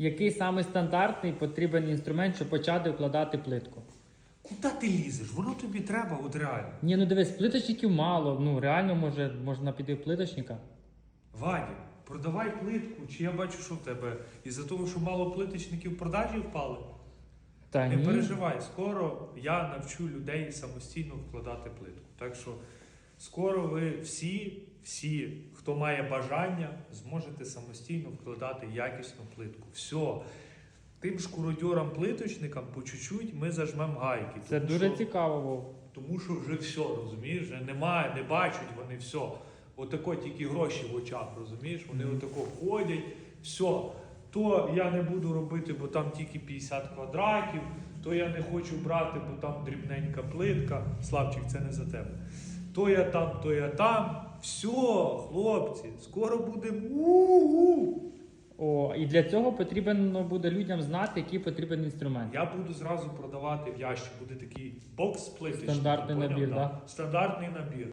Який саме стандартний потрібен інструмент, щоб почати вкладати плитку? Куди ти лізеш? Воно тобі треба, от реально. Ні, ну дивись, плиточників мало. Ну реально може можна піти в плиточника. Вадя, продавай плитку, чи я бачу, що в тебе із-за того, що мало плиточників продажі впали. Та Не ні. переживай, скоро я навчу людей самостійно вкладати плитку. Так що скоро ви всі, всі, хто має бажання, зможете самостійно вкладати якісну плитку. Все. Тим шкуродьорам плиточникам по чуть-чуть ми зажмемо гайки. Це тому дуже що- цікаво, Вов. Тому що вже все, розумієш, вже немає, не бачать вони все. Отако тільки гроші в очах, розумієш? Вони Мгм. отако ходять, все. То я не буду робити, бо там тільки 50 квадратів, то я не хочу брати, бо там дрібненька плитка. Славчик, це не за тебе. То я там, то я там. Все, хлопці, скоро будемо. у-у. О, і для цього потрібно буде людям знати, який потрібен інструмент. Я буду зразу продавати в ящик. Буде такий бокс плиточний. Стандартний набір, Да. да? Стандартний набір.